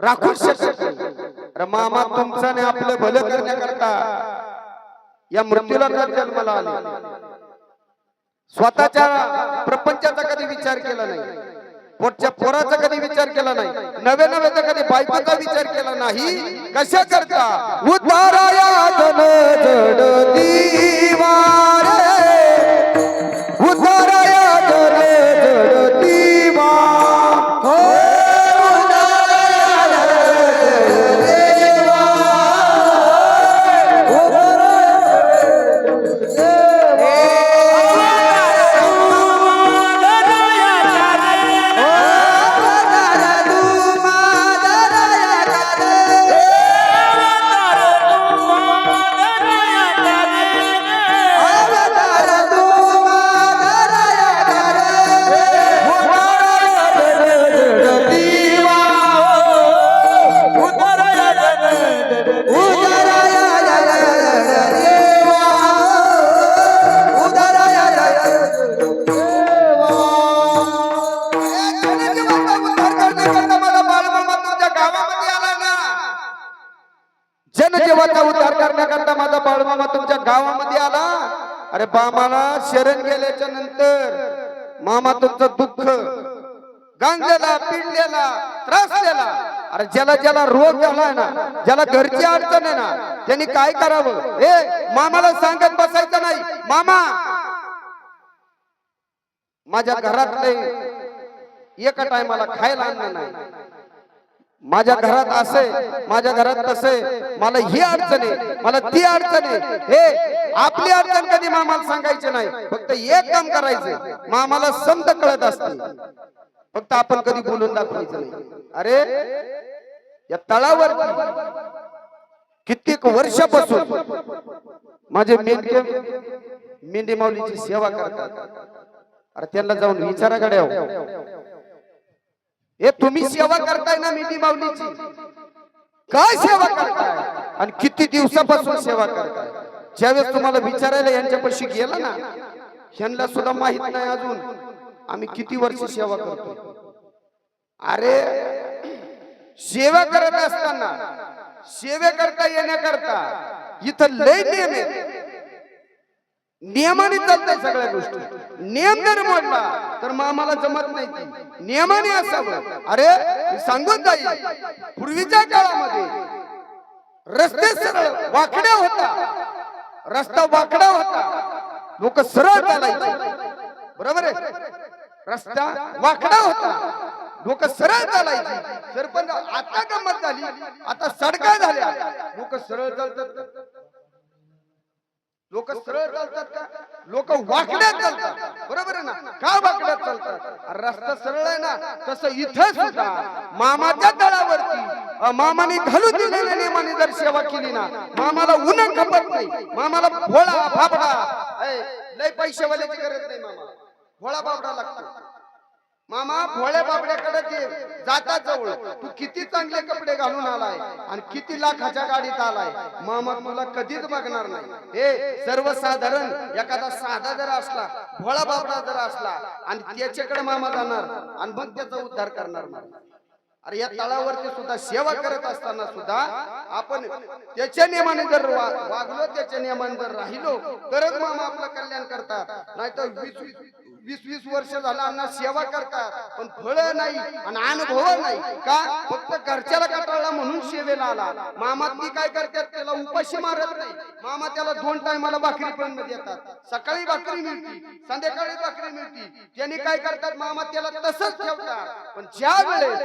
राखू शकत नाही मामा तुमचं आणि आपलं भलं करण्याकरता. या मृत्यूला जर जन्माला आले. स्वतःच्या प्रपंचाचा कधी विचार केला नाही. पोटच्या पोराचा कधी विचार केला नाही. नवे नव्याचा कधी बायकोचा विचार केला नाही. कशा करता? उताराया अरे बामाला शरण गेल्याच्यानंतर मामा तुमचं दुःख गांजलेला पिडलेला त्रासलेला अरे ज्याला ज्याला रोग झालाय ना ज्याला घरची अडचण आहे ना त्यांनी काय करावं? हे मामाला सांगत बसायचं नाही. मामा! माझ्या घरातले एका टायमाला खायला आणलं नाही. माझ्या घरात असे माझ्या घरात तसे. मला ही अडचण आहे. मला ती अडचण आहे. हे आपली अडचण कधी मामाला सांगायचे नाही. फक्त एक काम करायचं. मामाला समज कळत असते. फक्त आपण कधी बोलून दाखवायचं नाही. अरे या तळावरती कित्येक वर्षापासून माझे मेंढके मेंढी माऊलीची सेवा करतात. अरे त्यांना जाऊन विचारा गड्या हे तुम्ही सेवा करताय ना मेंढी माऊलीची? काय सेवा करताय? आणि किती दिवसापासून सेवा करताय? ज्यावेळेस तुम्हाला विचारायला यांच्यापाशी गेला ना ह्यांना सुद्धा माहीत नाही अजून आम्ही किती वर्ष सेवा करतो अरे सेवा करत असताना सेवे करता येण्याकरता इथं लय नियम आहेत. नियमाने चालतंय सगळ्या गोष्टी. नियम जर मोडला तर मग आम्हाला जमत नाही ती. नियमाने असावं. अरे मी सांगून जाईल पूर्वीच्या काळामध्ये रस्ते सरळ वाकड्या होता. रस्ता वाकडा होता. लोक सरळ चालायचे. बरोबर आहे? रस्ता वाकडा होता. लोक सरळ चालायचे. सरपंच आता गंमत झाली. आता सडका झाल्या. लोक सरळ चालतात. लोक सरळ चालतात का? लोक वाकड्यात चालतात. बरोबर आहे ना? का वाकड्यात चालतात? रस्ता सरळ आहे ना? तसं इथं सुद्धा मामाच्या तळावरती मामाने घालून दिलेल्या नियमाने जर सेवा केली ना मामाला उन्हा खपत नाही. मामाला भोळा फाबडा ऐ, लय पैशावाल्याची गरज नाही मामा भोळा बाबडा लागतो. मामा भोळ्या बाबड्याकडे ते जवळ. तू किती चांगले कपडे घालून आलाय आणि किती लाखाच्या गाडीत आलाय. मामा तुला कधीच बघणार नाही. हे सर्वसाधारण एखादा साधा जर असला भोळा बाबडा जर असला आणि त्याच्याकडे मामा जाणार आणि मग त्याचा उद्धार करणार नाही. अरे या तळावरती सुद्धा सेवा करत असताना सुद्धा आपण त्याच्या नियमाने जर वागलो त्याच्या नियमाने जर राहिलो तरच मामा आपलं कल्याण करतात. नाहीतर वीस वीस- वीस वर्ष झालं अण्णा सेवा करतात पण फळ नाही आणि अनुभव नाही. का? फक्त घरच्याला कटाळला म्हणून सेवेला आला. मामा ती काय करतात? त्याला उपाशी मारत नाही. मामा त्याला दोन टायमाला भाकरी पण देतात. सकाळी भाकरी मिळती संध्याकाळी भाकरी मिळती त्यांनी काय करतात मामा त्याला तसंच ठेवतात पण ज्या वेळेस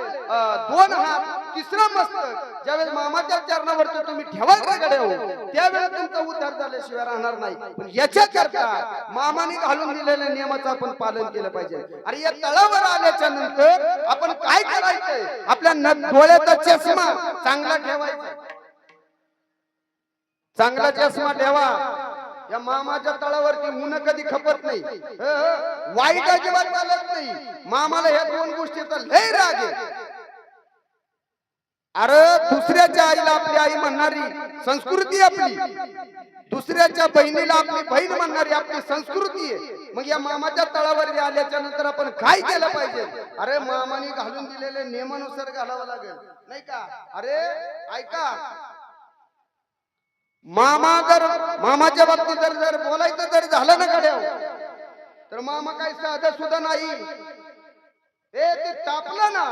दोन हात तिसरं मस्तक. ज्यावेळेस मामाच्या चरणावरती तुम्ही ठेवाल कडे हो त्यावेळेस तुमचा उद्धार झाल्याशिवाय राहणार नाही. पण याच्या करता मामाने घालून दिलेल्या नियमाचं आपण पालन केलं पाहिजे. अरे या तळावर आल्याच्यानंतर आपण काय करायचंय? आपल्या डोळ्याचा चष्मा चांगला ठेवायचा. चांगला चष्मा ठेवा. या मामाच्या तळावरती ऊन कधी खपत नाही. वाईट अजिबात चालत नाही. मामाला ह्या दोन गोष्टीचा लय राग आहे. अरे दुसऱ्याच्या आईला आपली आई म्हणणारी संस्कृती आपली. दुसऱ्याच्या बहिणीला आपली बहीण म्हणणारी आपली संस्कृती आहे. मग या मामाच्या तळावर आल्याच्यानंतर आपण काय केलं पाहिजे? अरे मामाने घालून दिलेले नियमानुसार घालावं लागेल. नाही का? अरे ऐका. मामा जर मामाच्या बाबतीत जर जर बोलायचं जर झालं ना कड्याव तर मामा काही साधं सुद्धा नाही. ए ते तापलं ना.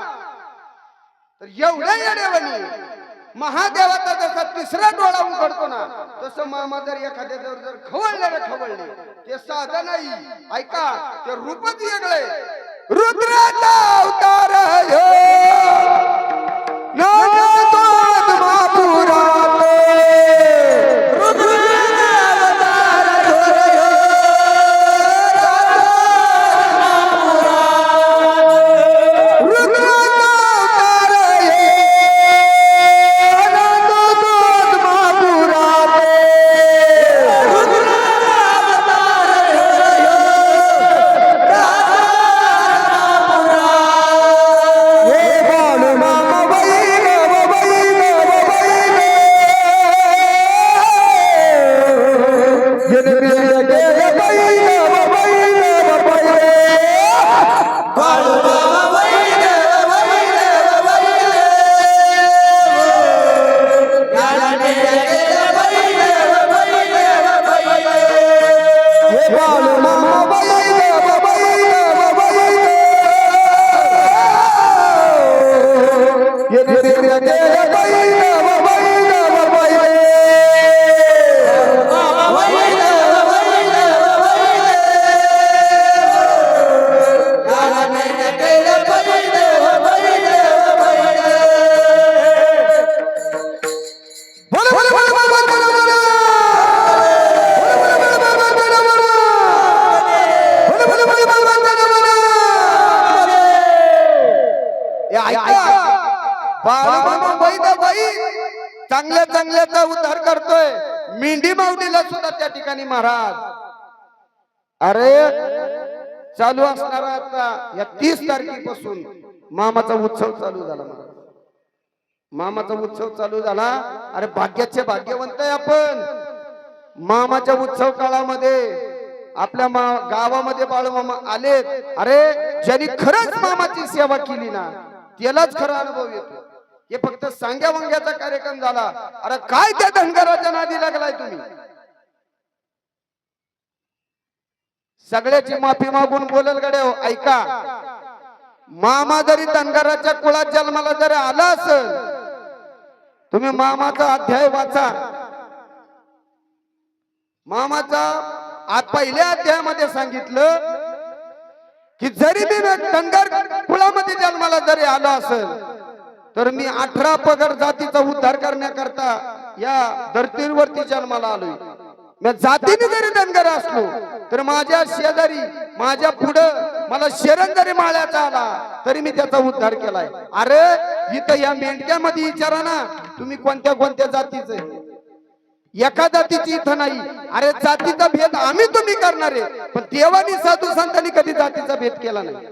तर एवढ्या येड्यावानी महादेवाचा जसा तिसरा डोळा उघडतो ना तसं मामा जर एखाद्या जर जर खवळले ना खवळले ते साधं नाही. ऐका ते रूपच वेगळे. रुद्राचा अवतार ऐका. बाळूमामा बाई बाई. चांगल्या चांगल्याचा उद्धार करतोय? मेंढी माऊलीला सुद्धा त्या ठिकाणी महाराज. अरे चालू असणारा आता या तीस तारखेपासून मामाचा उत्सव चालू झाला महाराज. मामाचा उत्सव चालू झाला. अरे भाग्याचे भाग्यवंत आहे आपण. मामाच्या उत्सव काळामध्ये आपल्या मा गावामध्ये बाळूमामा आलेत. अरे ज्यांनी खरंच मामाची सेवा केली ना त्यालाच खरा अनुभव येतो. हे फक्त सांग्या वांग्याचा कार्यक्रम झाला. अरे काय त्या धनगराच्या नादी लागलाय तुम्ही? सगळ्याची माफी मागून बोलल गड्या हो, ऐका. मामा जरी धनगराच्या कुळात जन्माला जरी आला असेल तुम्ही मामाचा अध्याय वाचा. मामाचा आज पहिल्या अध्यायामध्ये सांगितलं की जरी मी धनगर कुळामध्ये जन्माला जरी आलो असेल तर मी अठरा पगड जातीचा उद्धार करण्याकरता या धर्तीवरती जन्माला आलोय. मी जातीने जरी धनगर असलो तर माझ्या शेजारी माझ्या पुढं मला शरण जरी माळ्याचा आला तरी मी त्याचा उद्धार केलाय. अरे इथं या मेंढक्यामध्ये विचारा ना तुम्ही कोणत्या कोणत्या जातीचे? एका जातीची इथं नाही. अरे जातीचा भेद आम्ही तुम्ही करणार आहे. पण देवानी साधू संतांनी कधी जातीचा भेद केला नाही.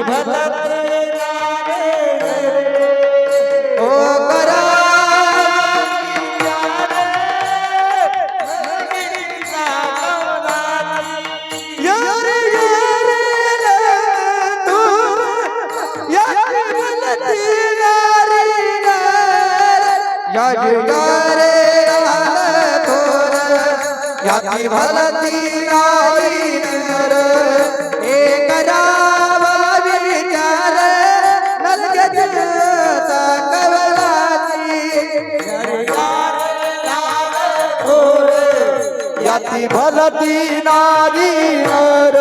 भला याती भलती नारी नर. एक रावा विचार नलगत कवलाची यार यार तोर याती भलती नारी नर.